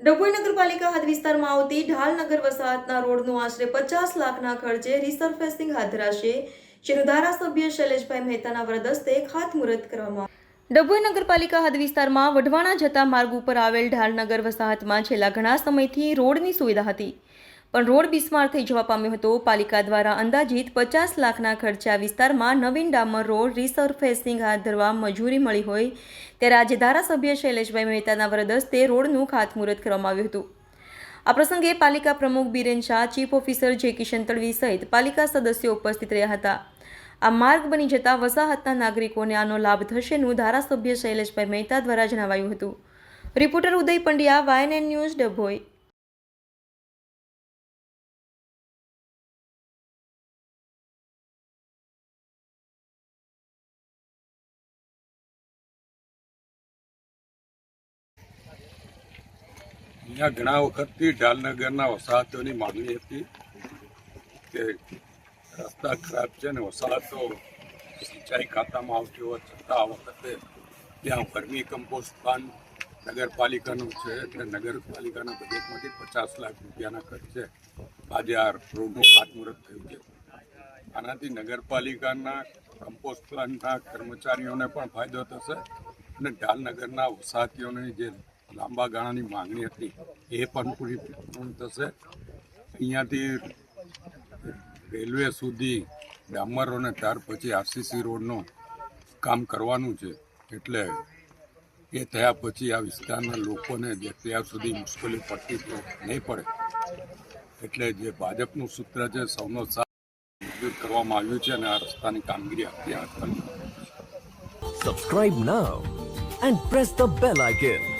ડભોઈ નગરપાલિકા હદ વિસ્તારમાં આવતી ઢાલનગર વસાહતના રોડનું આશરે પચાસ લાખના ખર્ચે રિસર્ફેસિંગ હાથ ધરાશે જેનું ધારાસભ્ય શૈલેષભાઈ મહેતાના વરદસ્તે ખાતમુહૂર્ત કરવામાં. ડભોઈ નગરપાલિકા હદ વિસ્તારમાં વઢવાણા જતા માર્ગ ઉપર આવેલ ઢાલનગર વસાહતમાં છેલ્લા ઘણા સમયથી રોડની સુવિધા હતી પણ રોડ બિસ્માર થઈ જવા પામ્યો હતો. પાલિકા દ્વારા અંદાજિત પચાસ લાખના ખર્ચે આ વિસ્તારમાં નવીન ડામર રોડ રિસર્ફેસિંગ હાથ ધરવા મંજૂરી મળી હોય ત્યારે આજે ધારાસભ્ય શૈલેષભાઈ મહેતાના વરદસ્તે રોડનું ખાતમુહૂર્ત કરવામાં આવ્યું હતું. આ પ્રસંગે પાલિકા પ્રમુખ બિરેન શાહ, ચીફ ઓફિસર જે કિશન તડવી સહિત પાલિકા સદસ્યો ઉપસ્થિત રહ્યા હતા. આ માર્ગ બની જતા વસાહતના નાગરિકોને આનો લાભ થશેનું ધારાસભ્ય શૈલેષભાઈ મહેતા દ્વારા જણાવાયું હતું. Reporter Uday Pandya, YNN news Dabhoi. અહીંયા ઘણા વખતથી ઢાલનગરના વસાહતોની માંગણી હતી કે રસ્તા ખરાબ છે ને વસાહતો સિંચાઈ ખાતામાં આવતી હોવા છતાં આ વખતે ત્યાં વર્મી કમ્પોસ્ટ પ્લાન નગરપાલિકાનું છે એટલે નગરપાલિકાના બજેટમાંથી પચાસ લાખ રૂપિયાના ખર્ચે આજે આ રોડનું ખાતમુહૂર્ત થયું છે. આનાથી નગરપાલિકાના કમ્પોસ્ટ પ્લાન્ટના કર્મચારીઓને પણ ફાયદો થશે અને ઢાલનગરના વસાહતીઓની જે લાંબા ગાળાની માંગણી હતી એ પણ પૂરી થશે અહીંયાથી રેલવે સુધી ડામરો અને ત્યાર પછી આરસીસી રોડનું કામ કરવાનું છે એટલે એ થયા પછી આ વિસ્તારના લોકોને જે ત્યાં સુધી મુશ્કેલી પડતી તો નહીં પડે એટલે જે ભાજપનું સૂત્ર છે, સૌનો સાથ મજબૂત કરવામાં આવ્યું છે અને આ રસ્તાની કામગીરી આખી હાથ છે. Subscribe now and press the.